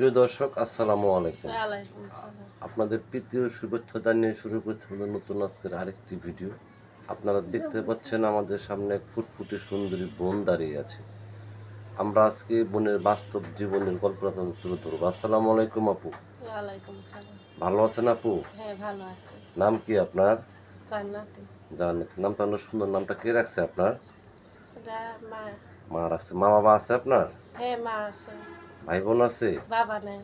প্রিয় দর্শক আসসালামু আলাইকুম। আপনাদের তৃতীয় শুভেচ্ছা জানিয়ে শুরু করতে হলো নতুন আজকের আরেকটি ভিডিও। আপনারা দেখতে পাচ্ছেন আমাদের সামনে এক ফুটফুটে সুন্দরী বোন দাঁড়িয়ে আছে। আমরা আজকে বোনের বাস্তব জীবনের গল্প আপনাদের তুলে ধরবো। আসসালামু আলাইকুম আপু। ভালো আছেন আপু? হ্যাঁ নাম কি আপনার? জান্নাতে। জানেন নামটা অনেক সুন্দর। নামটা কে রাখছে আপনার? মা। মা রাখছে। মা বাবা আছে আপনার? হ্যাঁ মা আছে। ভাই বোন আছে? বাবা নাই।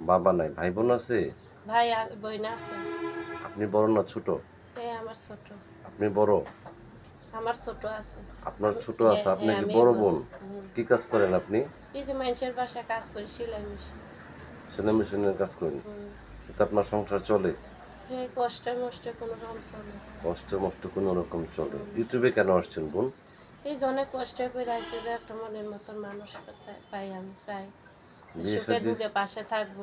বাবা নাই ভাই বোন আছে? ভাই আর বোন আছে। আপনি বড় না ছোট? হ্যাঁ আমার ছোট। আপনি বড়? আমার ছোট আছে। আপনার ছোট আছে হ্যাঁ, আপনি হ্যাঁ, কি বড়। বোন। কি কাজ করেন আপনি? এই যে মানুষের বাসায় কাজ করি সেলাই মেশিন। সেলাই মেশিনের কাজ করেন হুম। এতে আপনার সংসার চলে? হ্যাঁ কষ্টে মষ্টে কোনো রকম চলে। কষ্ট মষ্ট কোনো রকম চলে। ইউটিউবে কেন আসছেন বোন? এই অনেক কষ্টে করে আছে যে একটা মনের মতন মানুষ পাই আমি চাই। সুখে শাদী দুঃখে পাশে থাকব।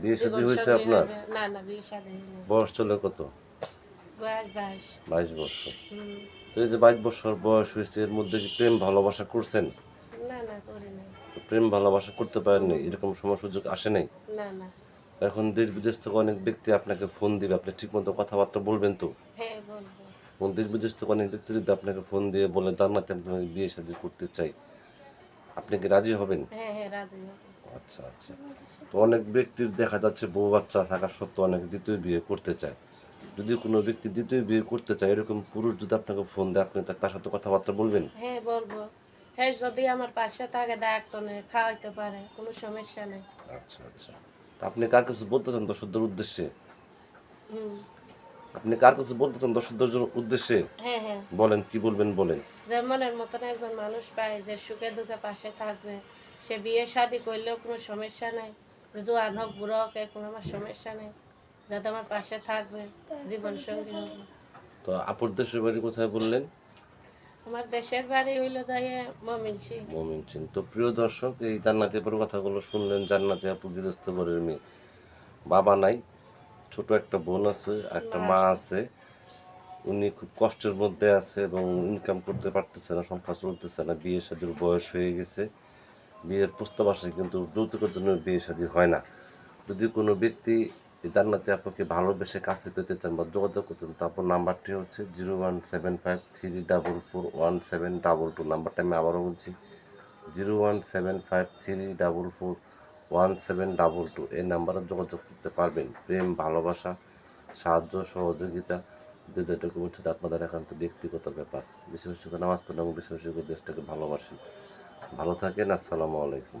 বিয়ে শাদী হয়েছে আপনার? না না বিয়ে শাদী বয়স চলে কত? বাইশ। বাইশ বছর। তো এই যে বাইশ বছর বয়স হয়েছে এর মধ্যে কি প্রেম ভালোবাসা করছেন? না না করি নাই। প্রেম ভালোবাসা করতে পারেননি এরকম সময় সুযোগ আসে নাই? না না। এখন দেশ বিদেশ থেকে অনেক ব্যক্তি আপনাকে ফোন দিবে আপনি ঠিকমতো কথাবার্তা বলবেন তো? হ্যাঁ বলব। এবং দেশ বিদেশ থেকে অনেক ব্যক্তি যদি আপনাকে ফোন দিয়ে বলে জান্নাতে আপনাকে বিয়ে শাদী করতে চাই আপনি কি রাজি হবেন? হ্যাঁ হ্যাঁ রাজি হব। আচ্ছা আচ্ছা। তো অনেক ব্যক্তির দেখা যাচ্ছে বউ বাচ্চা থাকা সত্ত্বেও অনেক দ্বিতীয় বিয়ে করতে চায়। যদি কোনো ব্যক্তি দ্বিতীয় বিয়ে করতে চায় এরকম পুরুষ যদি আপনাকে ফোন দেয় আপনি তা- তার সাথে কথাবার্তা বলবেন? হ্যাঁ বলব। হ্যাঁ যদি আমার পাশে থাকে ডাক্তার খাওয়াইতে পারে কোনো সমস্যা নেই। আচ্ছা আচ্ছা। তা আপনি কার কিছু বলতে চান দর্শকদের উদ্দেশ্যে? হুম। আপনি কার কিছু বলতে চান দর্শকদের জন্য উদ্দেশ্যে? হ্যাঁ হ্যাঁ। বলেন কি বলবেন বলেন। যে মনের মতন একজন মানুষ পায় যে সুখে দুঃখে পাশে থাকবে সে বিয়ে শাদি করলেও কোনো সমস্যা নেই। জোয়ান হোক বুড়ো হোক কোনো আমার সমস্যা নেই। যাতে আমার পাশে থাকবে জীবন সঙ্গী হবে। তো আপুর দেশের বাড়ি কোথায় বললেন? আমার দেশের বাড়ি হইল যাই মমিন সিং। মমিন সিং। তো প্রিয় দর্শক এই জান্নাতি আপুর কথাগুলো শুনলেন জান্নাতি আপু গৃহস্থ ঘরের মেয়ে। বাবা নাই ছোট একটা বোন আছে একটা মা আছে। উনি খুব কষ্টের মধ্যে আছে এবং ইনকাম করতে পারতেছে না সংসার চলতেছে না বিয়ে শাদীর বয়স হয়ে গেছে। বিয়ের প্রস্তাব আসে কিন্তু যৌতুকের জন্য বিয়ে শাদী হয় না। যদি কোনো ব্যক্তি জান্নাতি আপুকে ভালোবেসে কাছে পেতে চান বা যোগাযোগ করতে চান তারপর নাম্বারটি হচ্ছে zero one seven five three double four one seven double two নাম্বারটা আমি আবারও বলছি zero one seven five three double four one seven double two এই নাম্বারে যোগাযোগ করতে পারবেন। প্রেম, ভালোবাসা, সাহায্য, সহযোগিতা যে যেটুকু হচ্ছে আপনাদের একান্ত ব্যক্তিগত ব্যাপার। বেশি বেশি করে নামাজ পড়েন এবং বেশি বেশি করে দেশটাকে ভালোবাসেন। ভালো থাকেন, আসসালামু আলাইকুম।